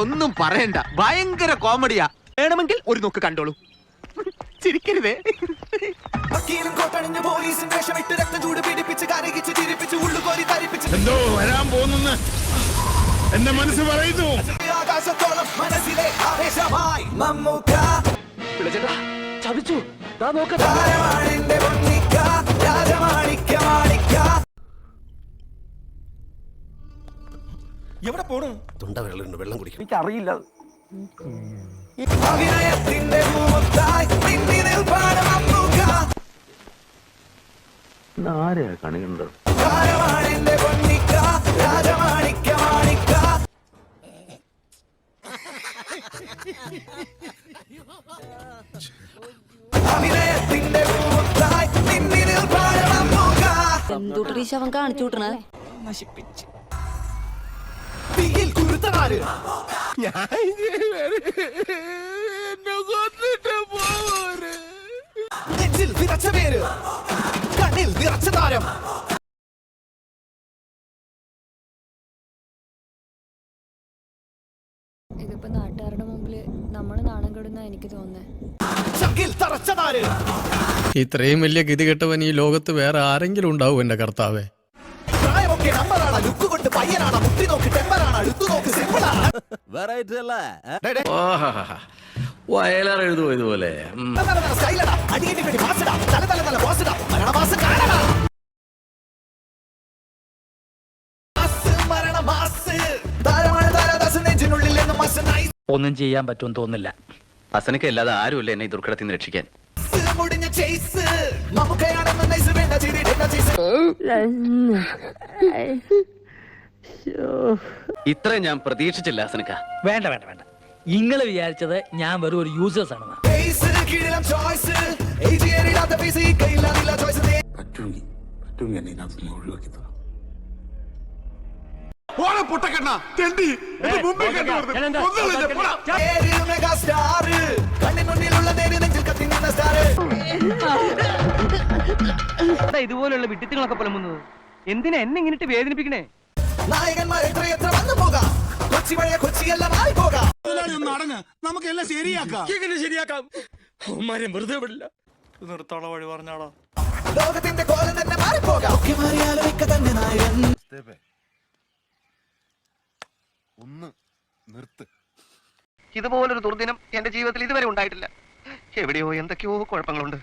ഒന്നും പറയണ്ട. ഭയങ്കര കോമഡിയാ. വേണമെങ്കിൽ ഒരു നോക്ക് കണ്ടോളൂ. ചിരിക്കരുതേ. വക്കീലും കോട്ടണിഞ്ഞ് പോലീസും വേഷമിട്ട് രക്തം ചൂട് പിടിപ്പിച്ച് കരകിച്ച് തിരിപ്പിച്ച് ഉള്ളുകോരി തരിപ്പിച്ച് എന്തോ വരാൻ എന്റെ മനസ്സ് പറയുന്നു. ആകാശത്തോളം മനസ്സിലെ ആവേശമായി മമ്മൂക്ക. ചതിച്ചു. താ പൊന്നിക്ക എവിടെ പോണു? തൊണ്ട വെള്ളം വെള്ളം കുടിക്കും എനിക്ക് അറിയില്ല ആരെയാ അവൻ കാണിച്ചു അഭിനയത്തിന്റെ നശിപ്പിച്ചു. മമ്മൂക്ക കുറുത്താറ് ഞാൻ എന്നെ കൊന്നിട്ട് പോര് നെഞ്ചിൽ വിറച്ച പേര് കണ്ണിൽ വിറച്ച താരം. ഇതിപ്പോ നാട്ടുകാരുടെ മുമ്പിൽ നമ്മൾ നാണം കെടുന്ന എനിക്ക് തോന്നുന്നത് ഇത്രയും വലിയ ഗതി കെട്ടവൻ ഈ ലോകത്ത് വേറെ ആരെങ്കിലും ഉണ്ടാവും എന്റെ കർത്താവേ. നമ്പറാണ് ലുക്ക് കൊണ്ട് പയ്യനാണ്. മുട്ടി നോക്കി. ടെമ്പറാണ് അടുത്ത് നോക്കി സിമ്പിളാണ് വയലാർ എഴുതുമോ ഇതുപോലെ? ഉം. സ്റ്റൈലടാ അടിയടി പിടി മാസടാ തല തല തല ബോസടാ മരണ മാസ് ഒന്നും ചെയ്യാൻ പറ്റുമെന്ന് തോന്നില്ല ഹസനക്ക് അല്ലാതെ ആരുമില്ല എന്നെ ഈ ദുർഘടത്തിൽ നിന്ന് രക്ഷിക്കാൻ. മുടിഞ്ഞ ചേസ് നമുക്കയാണെന്ന് ചേസ് ഇത്രയും ഞാൻ പ്രതീക്ഷിച്ചില്ല സനക്ക. വേണ്ട വേണ്ട വേണ്ട. നിങ്ങൾ വിചാരിച്ചത് ഞാൻ വെറും ഒരു യൂസേഴ്സ് ആണ് പേസ് ഇതുപോലുള്ള വിട്ടിത്തുകളൊക്കെ പുലമുന്നത് എന്തിനാ എന്നെ ഇങ്ങനിട്ട് വേദനിപ്പിക്കണേ? നായകന്മാർ എത്ര എത്ര വന്നു പോകാം? കൊച്ചി പഴയ കൊച്ചിയല്ല ആയി പോകാം. ഒന്ന് അടങ്ങ് നമുക്കെല്ലാം ശരിയാക്കാം. എങ്ങനെ ശരിയാക്കാം? അവന്മാരെ വെറുതെ വിടില്ല. നിർത്താള വഴി പറഞ്ഞാടാ ലോകത്തിന്റെ കോലം തന്നെ മാറിപ്പോകാം ഒക്കെ തന്നെ നായകൻ. ഇതുപോലൊരു ദുർദിനം എന്റെ ജീവിതത്തിൽ ഇതുവരെ ഉണ്ടായിട്ടില്ല. എവിടെയോ എന്തൊക്കെയോ കുഴപ്പങ്ങളുണ്ട്.